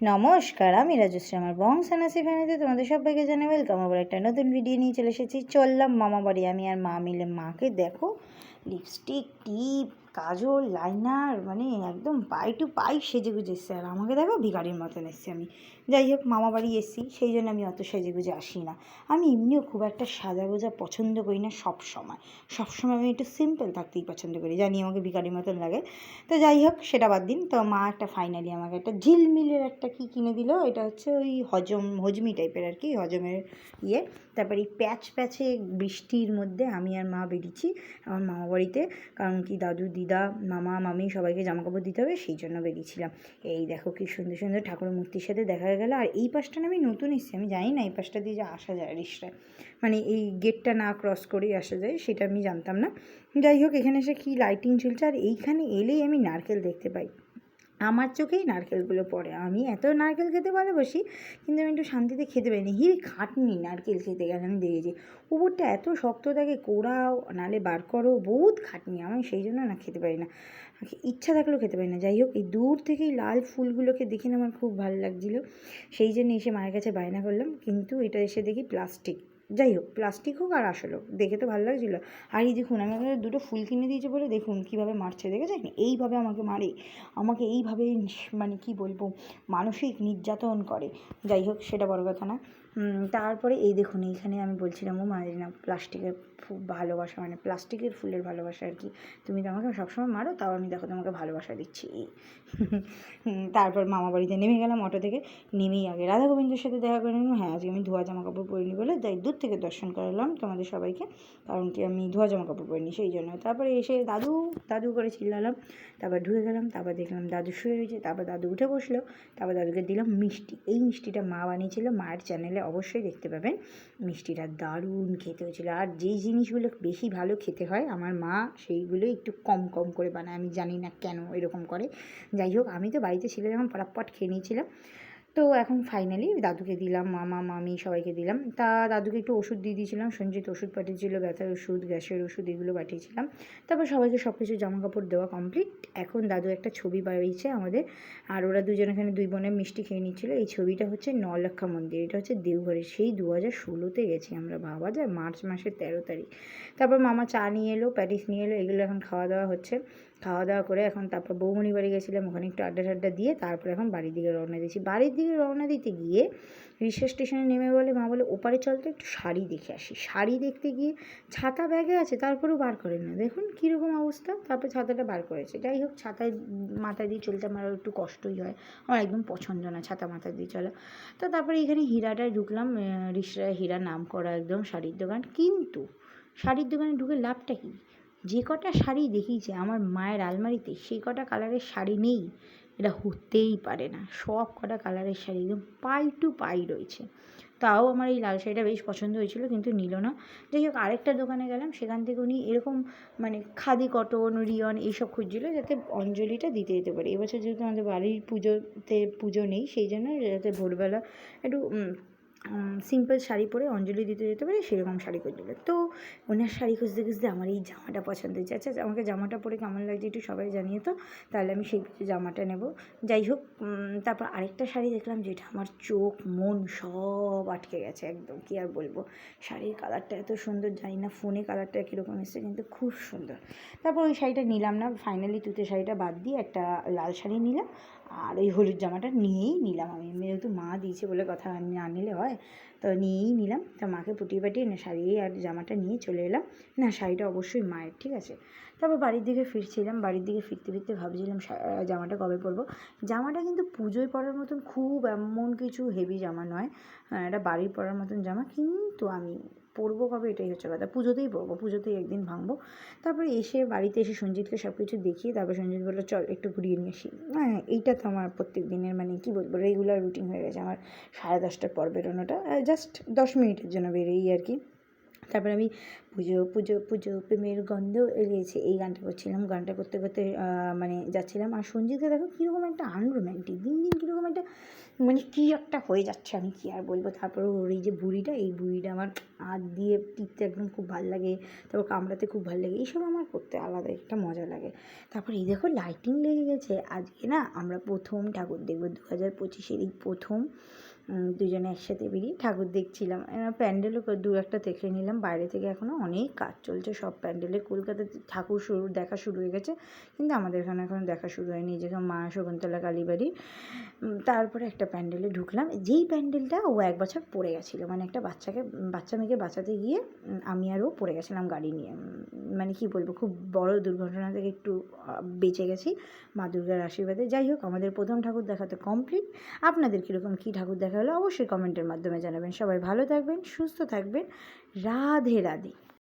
নমস্কার, আমি রাজশ্রী, আমার বং সানাসি ফ্যামিলিতে তোমাদের সবাইকে জানাই ওয়েলকাম আবার একটা নতুন ভিডিও নিয়ে চলে এসেছি। চললাম মামা বাড়ি আমি আর মা মিলে। মাকে দেখো লিপস্টিক টিপ কাজল, লাইনার মানে একদম পাই টু পাই সেজে গুজে এসছে। আর আমাকে দেখো ভিখারির মতন এসছি আমি। যাই হোক মামা বাড়ি এসছি, সেই জন্য আমি অত সেজে গুজে আসি না। আমি এমনিও খুব একটা সাজা গোজা পছন্দ করি না সব সময়। সব সময় আমি একটু সিম্পল থাকতেই পছন্দ করি। জানি আমাকে ভিখারির মতন লাগে। তো যাই হোক, সেটা বাদ দিন। তো মা একটা ফাইনালি আমাকে একটা ঝিলমিলের একটা কি কিনে দিল, এটা হচ্ছে ওই হজম, হজমি টাইপের আর কি, হজমের ইয়ে। তারপরে এই প্যাচ প্যাচে বৃষ্টির মধ্যে আমি আর মা বেরিয়েছি আমার মামা বাড়িতে কারণ কি, দাদু, দিদা মামা, মামি সবাইকে জামা কাপড় দিতে হবে, সেই জন্য বেরিয়েছিলাম। এই দেখো কি সুন্দর সুন্দর ঠাকুরের মূর্তির সাথে দেখা গেল। আর এই পাশটা আমি নতুন এসেছি, আমি জানি না এই পাশটা দিয়ে যে আসা যায় রিক্সায়। মানে এই গেটটা না ক্রস করেই আসা যায়, সেটা আমি জানতাম না। যাই হোক, এখানে এসে কী লাইটিং চলছে, আর এইখানে এলেই আমি নারকেল দেখতে পাই। আমার চোখেই নারকেলগুলো পড়ে। আমি এত নারকেল খেতে ভালোবাসি, কিন্তু আমি একটু শান্তিতে খেতে পারিনি। হিরে খাটনি নারকেল খেতে গেলে আমি দেখেছি। উপরটা এত শক্ত থাকে, কোড়াও, নালে বার করো, বহুত খাটনি। আমি সেই জন্য না খেতে পারি না। ইচ্ছা থাকলেও খেতে পারি না। যাই হোক, এই দূর থেকেই লাল ফুলগুলোকে দেখে আমার খুব ভালো লাগছিল। সেই জন্য এসে মায়ের কাছে বায়না করলাম, কিন্তু এটা এসে দেখি প্লাস্টিক। যাই হোক প্লাস্টিক হোক আর আসল হোক, দেখে তো ভালো লাগছিল। আর এই দেখুন, আমি আপনাদের দুটো ফুল কিনে দিয়েছি বলে দেখুন কীভাবে মারছে, দেখেছেন? এইভাবে আমাকে মারে, আমাকে এইভাবে মানে কি বলব, মানসিক নির্যাতন করে। যাই হোক, সেটা বড় কথা না। তারপরে এই দেখুন, এইখানে আমি বলছিলাম, ও না প্লাস্টিকের খুব ভালোবাসা মানে প্লাস্টিকের ফুলের ভালোবাসা আর কি। তুমি তো আমাকে সবসময় মারো, তাও আমি দেখো তোমাকে ভালোবাসা দিচ্ছি। তারপর মামা বাড়িতে নেমে গেলাম অটো থেকে, নেমেই আগে রাধা গোবিন্দের সাথে দেখা করে নিলাম। হ্যাঁ আজকে আমি ধোয়া জামা কাপড় পরিনি বলে, তাই দূর থেকে দর্শন করালাম তোমাদের সবাইকে, কারণ কি আমি ধোয়া জামা কাপড় পরিনি, সেই জন্য। তারপরে এসে দাদু দাদু করে চিল্লালাম, তারপর ঢুকে গেলাম, তারপর দেখলাম দাদু শুয়ে রয়েছে, তারপর দাদু উঠে বসল, তারপর দাদুকে দিলাম মিষ্টি। এই মিষ্টিটা মা বানিয়েছিল মায়ের চ্যানেলে অবশ্যই দেখতে পাবেন। মিষ্টিটা দারুণ খেতে হয়েছিল। আর যেই জিনিসগুলো বেশি ভালো খেতে হয়, আমার মা সেইগুলো একটু কম কম করে বানায়। আমি জানি না কেন এরকম করে। যাই হোক, আমি তো বাড়িতে ছিল যখন পটাপট খেয়ে নিয়েছিলাম তো এখন ফাইনালি দাদুকে দিলাম, মামা, মামি সবাইকে দিলাম। তা দাদুকে একটু ওষুধ দিয়ে দিয়েছিলাম, সঞ্জিত ওষুধ পাঠিয়েছিল, ব্যথার ওষুধ, গ্যাসের ওষুধ এগুলো পাঠিয়েছিলাম। তারপর সবাইকে সব কিছু জামা কাপড় দেওয়া কমপ্লিট এখন দাদু একটা ছবি বাড়িয়েছে আমাদের, আর ওরা দুজন এখানে দুই বোনের মিষ্টি খেয়ে নিচ্ছিলো। এই ছবিটা হচ্ছে নলক্ষা মন্দির, এটা হচ্ছে দেওঘরে সেই দু হাজার ষোলোতে গেছি আমরা, ভাবা যায়, মার্চ মাসের তেরো তারিখ। তারপর মামা চা নিয়ে এলো, প্যাটিস নিয়ে এলো, এগুলো এখন খাওয়া দাওয়া হচ্ছে। খাওয়া দাওয়া করে এখন তারপর বৌমণি বাড়ি গেছিলাম, ওখানে একটু আড্ডা টাড্ডা দিয়ে তারপর এখন বাড়ির দিকে রওনা দিয়েছি। বাড়ির দিকে রওনা দিতে গিয়ে রিক্সা স্টেশনে নেমে বলে, মা বলে, ওপারে চল তো একটু শাড়ি দেখে আসি। শাড়ি দেখতে গিয়ে ছাতা ব্যাগে আছে, তারপরেও বার করেন না। দেখুন কীরকম অবস্থা, তারপর ছাতাটা বার করেছে। যাই হোক, ছাতায় মাথা দিয়ে চলতে আমার একটু কষ্টই হয়। আমার একদম পছন্দ না ছাতা মাথা দিয়ে চলা। তো তারপরে এখানে হীরাটায় ঢুকলাম রিক্সায় হীরা নাম করা একদম শাড়ির দোকান। কিন্তু শাড়ির দোকানে ঢুকে লাভটা কী? যে কটা শাড়ি দেখিয়েছে আমার মায়ের আলমারিতে, সেই কটা কালারের শাড়ি নেই। এটা হতেই পারে না। সব কটা কালারের শাড়ি, একদম পাই টু পাই রয়েছে। তাও আমার এই লাল শাড়িটা বেশ পছন্দ হয়েছিল, কিন্তু নিল না। যাই হোক, আরেকটা দোকানে গেলাম, সেখান থেকে উনি এরকম মানে খাদি কটন, রিয়ন এইসব খুঁজছিলো যাতে অঞ্জলিটা দিতে যেতে পারে। এবছর যেহেতু আমাদের বাড়ির পুজোতে পুজো নেই, সেই জন্য যাতে ভোরবেলা একটু সিম্পল শাড়ি পরে অঞ্জলি দিতে যেতে পারে, সেরকম শাড়ি খুঁজছিল তো ওনার শাড়ি খুঁজতে খুঁজতে আমার এই জামাটা পছন্দ হয়েছে। আচ্ছা আমাকে জামাটা পরে কেমন লাগছে একটু সবাই জানিয়ে তো, তাহলে আমি সেই জামাটা নেব। যাই হোক তারপর আরেকটা শাড়ি দেখলাম যেটা আমার চোখ, মন সব আটকে গেছে একদম। কী আর বলব? শাড়ির কালারটা এত সুন্দর, জানি না ফোনে কালারটা কীরকম এসছে, কিন্তু খুব সুন্দর। তারপর ওই শাড়িটা নিলাম না ফাইনালি তুতে শাড়িটা বাদ দিয়ে একটা লাল শাড়ি নিলাম। আর ওই হলুদ জামাটা নিয়েই নিলাম আমি। যেহেতু মা দিয়েছে বলে কথা না নিলে হয়, তো নিয়েই নিলাম। তা মাকে পুটিয়ে পাটিয়ে না শাড়ি আর জামাটা নিয়ে চলে এলাম। না, শাড়িটা অবশ্যই মায়ের, ঠিক আছে? তারপর বাড়ির দিকে ফিরছিলাম। বাড়ির দিকে ফিরতে ফিরতে ভাবছিলাম জামাটা কবে পরবো? জামাটা কিন্তু পুজোয় পরার মতন খুব এমন কিছু হেভি জামা নয়। এটা বাড়ির পরার মতন জামা। কিন্তু আমি পরবো কবে এটাই হচ্ছে কথা। পুজোতেই পরবো, পুজোতেই একদিন ভাঙবো। তারপরে এসে বাড়িতে এসে সঞ্জিতকে সব কিছু দেখিয়ে তারপর সঞ্জিত বলল, চল, একটু ঘুরিয়ে নিয়ে আসি। হ্যাঁ এইটা তো আমার প্রত্যেক দিনের মানে কী বলব রেগুলার রুটিন হয়ে গেছে আমার সাড়ে দশটার পর বেরোনোটা। জাস্ট দশ মিনিটের জন্য বেরোই আর কি। তারপরে আমি পুজো পুজো পুজো, প্রেমের গন্ধ এগিয়েছে এই গানটা করছিলাম। গানটা করতে করতে মানে যাচ্ছিলাম। আর সঞ্জিতকে দেখো, কীরকম একটা আনরোম্যান্টিক দিন দিন মানে কী একটা হয়ে যাচ্ছে, আমি কী আর বলব? তারপরে ওর এই যে বুড়িটা, এই বুড়িটা আমার হাত দিয়ে টিপতে একদম খুব ভালো লাগে, তারপর কামড়াতে খুব ভালো লাগে, এইসব আমার করতে আলাদা একটা মজা লাগে। তারপর এই দেখো লাইটিং লেগে গেছে, আজকে না আমরা প্রথম ঠাকুর দেখব দু হাজার পঁচিশের এই প্রথম দুজনে একসাথে বেরিয়ে ঠাকুর দেখছিলাম। প্যান্ডেলও দু একটা দেখে নিলাম। বাইরে থেকে এখনও অনেক কাজ চলছে। সব প্যান্ডেলে কলকাতাতে ঠাকুর শুরু, দেখা শুরু হয়ে গেছে। কিন্তু আমাদের এখানে এখনও দেখা শুরু হয়নি। যেখানে মা শকুন্তলা কালীবাড়ি তারপরে একটা প্যান্ডেলে ঢুকলাম। যেই প্যান্ডেলটা ও এক বছর পড়ে গেছিল। মানে একটা বাচ্চাকে, বাচ্চা মেয়েকে বাঁচাতে গিয়ে আমি আর ও পড়ে গেছিলাম গাড়ি নিয়ে। মানে কি বলব, খুব বড় দুর্ঘটনা থেকে একটু বেঁচে গেছি। মা দুর্গার আশীর্বাদে। যাই হোক, আমাদের প্রথম ঠাকুর দেখাতে কমপ্লিট আপনাদের কীরকম কী ঠাকুর দেখা হলো অবশ্যই কমেন্টের মাধ্যমে জানাবেন। সবাই ভালো থাকবেন সুস্থ থাকবেন। রাধে রাধে।